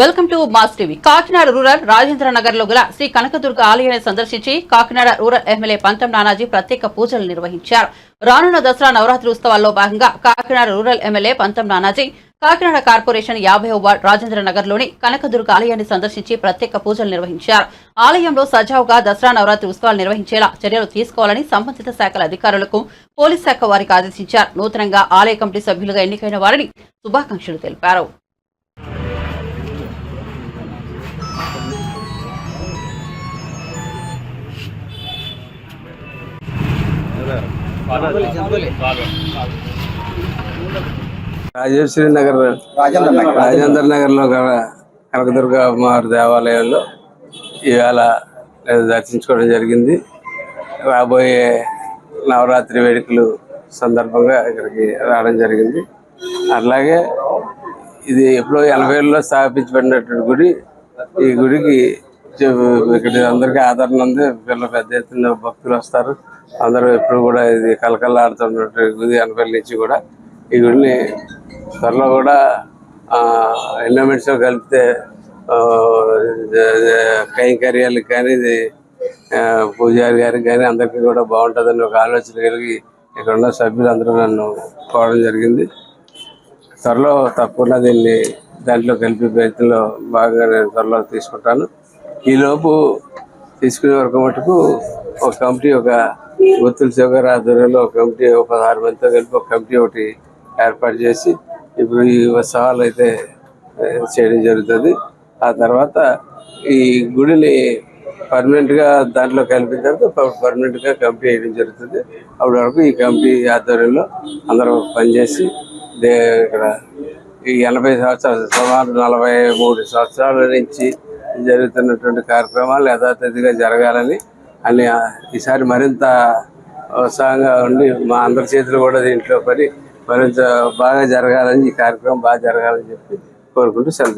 Welcome to Mass TV. Kakinada rural Rajendra నగర్లో గల శ్రీ కనకదుర్గ ఆలయాన్ని సందర్శించి కాకినాడ రూరల్ ఎమ్మెల్యే పంతం నానాజీ ప్రత్యేక పూజలు నిర్వహించారు. రానున్న దసరా నవరాత్రి ఉత్సవాల్లో భాగంగా Kakinada rural MLA Pantham Nanaji Kakinada corporation యాభై వార్డ్ రాజేంద్ర నగర్లోని కనకదుర్గ ఆలయాన్ని సందర్శించి ప్రత్యేక పూజలు నిర్వహించారు. ఆలయంలో సజావుగా దసరా నవరాత్రి ఉత్సవాలు నిర్వహించేలా చర్యలు తీసుకోవాలని సంబంధిత శాఖల అధికారులకు పోలీస్ శాఖ వారికి ఆదేశించారు. నూతనంగా ఆలయ కమిటీ సభ్యులుగా ఎన్నికైన వారిని శుభాకాంక్షలు తెలిపారు. రాజేశ్వరి నగర్ రాజేంద్ర నగర్. రాజేంద్ర లో కనకదుర్గ అమ్మవారి దేవాలయంలో ఇవాళ నేను దర్శించుకోవడం జరిగింది. రాబోయే నవరాత్రి వేడుకలు సందర్భంగా ఇక్కడికి రావడం జరిగింది. అట్లాగే ఇది ఎప్పుడో ఏళ్ళలో స్థాపించబడినటువంటి గుడి. ఈ గుడికి ఇక్కడ అందరికీ ఆదరణ ఉంది. పిల్లలు పెద్ద ఎత్తున భక్తులు వస్తారు. అందరూ ఎప్పుడు కూడా ఇది కలకల్లాడుతున్నటువంటి గుడి అనపల్లి నుంచి కూడా. ఈ గుడిని త్వరలో కూడా ఎండోమెంట్స్ కలిపితే కైంకర్యాలకు కానీ ఇది పూజారి గారికి కానీ అందరికీ కూడా బాగుంటుందని ఒక ఆలోచన కలిగి ఇక్కడ ఉన్న సభ్యులు అందరూ నన్ను కోవడం జరిగింది. త్వరలో తప్పకుండా దీన్ని దాంట్లో కలిపి ప్రయత్నంలో బాగా నేను త్వరలో తీసుకుంటాను. ఈలోపు తీసుకునే వరకు మటుకు ఒక కమిటీ ఒక గుర్తుల శివగారి ఆధ్వర్యంలో ఒక కమిటీ ఒక పదహారు మందితో కలిపి ఒక కమిటీ ఒకటి ఏర్పాటు చేసి ఇప్పుడు ఈ ఉత్సవాలు అయితే చేయడం జరుగుతుంది. ఆ తర్వాత ఈ గుడిని పర్మనెంట్గా దాంట్లో కలిపిన తర్వాత పర్మనెంట్గా కమిటీ వేయడం జరుగుతుంది. అప్పటి వరకు ఈ కమిటీ ఆధ్వర్యంలో అందరూ పనిచేసి ఇక్కడ ఈ ఎనభై సంవత్సరాలు సుమారు నలభై మూడు సంవత్సరాల నుంచి జరుగుతున్నటువంటి కార్యక్రమాలు యథాతథిగా జరగాలని అని ఈసారి మరింత ఉత్సాహంగా ఉండి మా అందరి చేతులు కూడా దీంట్లో పడి మరింత బాగా జరగాలని ఈ కార్యక్రమం బాగా జరగాలని చెప్పి కోరుకుంటూ సెలవు